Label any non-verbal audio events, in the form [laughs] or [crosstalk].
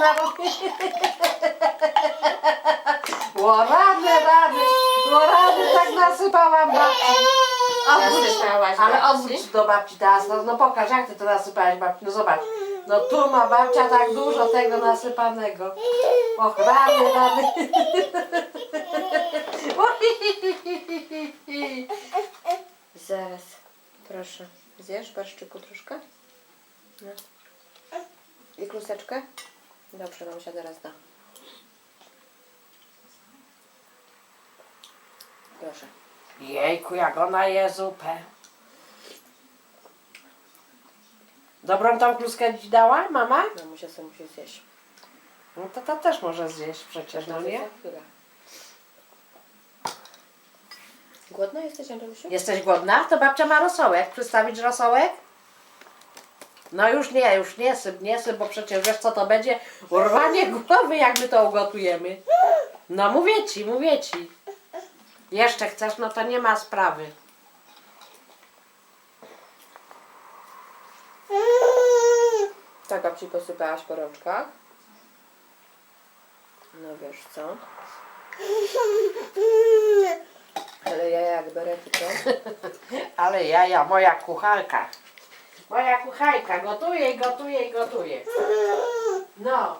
narobię. O rany, rany, o rany, tak nasypałam babci. Nasypałaś ale babci? odwróć do babci teraz, no, no pokaż jak ty to nasypałeś babci, no zobacz. No tu ma babcia tak dużo tego nasypanego. Och, rany, rany. [laughs] Zaraz. Proszę. Zjesz barszczyku troszkę? No. I kluseczkę? Dobrze, mamusia teraz da. Proszę. Jejku, jak ona je zupę. Dobrą tą kluskę ci dała mama? Mamusia sobie musi zjeść. No to ta też może zjeść przecież, no nie? Za chwilę. Głodna jesteś, Angelusiu? Jesteś głodna? To babcia ma rosołek. Przystawić rosołek? No już nie, już nie syp, nie syp, bo przecież wiesz co to będzie? Urwanie głowy, jak my to ugotujemy. No mówię ci, mówię ci. Jeszcze chcesz, no to nie ma sprawy. Tak, babci posypałaś po rączkach. No wiesz co? Ale ja jak berety, co? Ale ja, ja, moja kucharka. Moja kucharka, gotuje i gotuje i gotuje. No.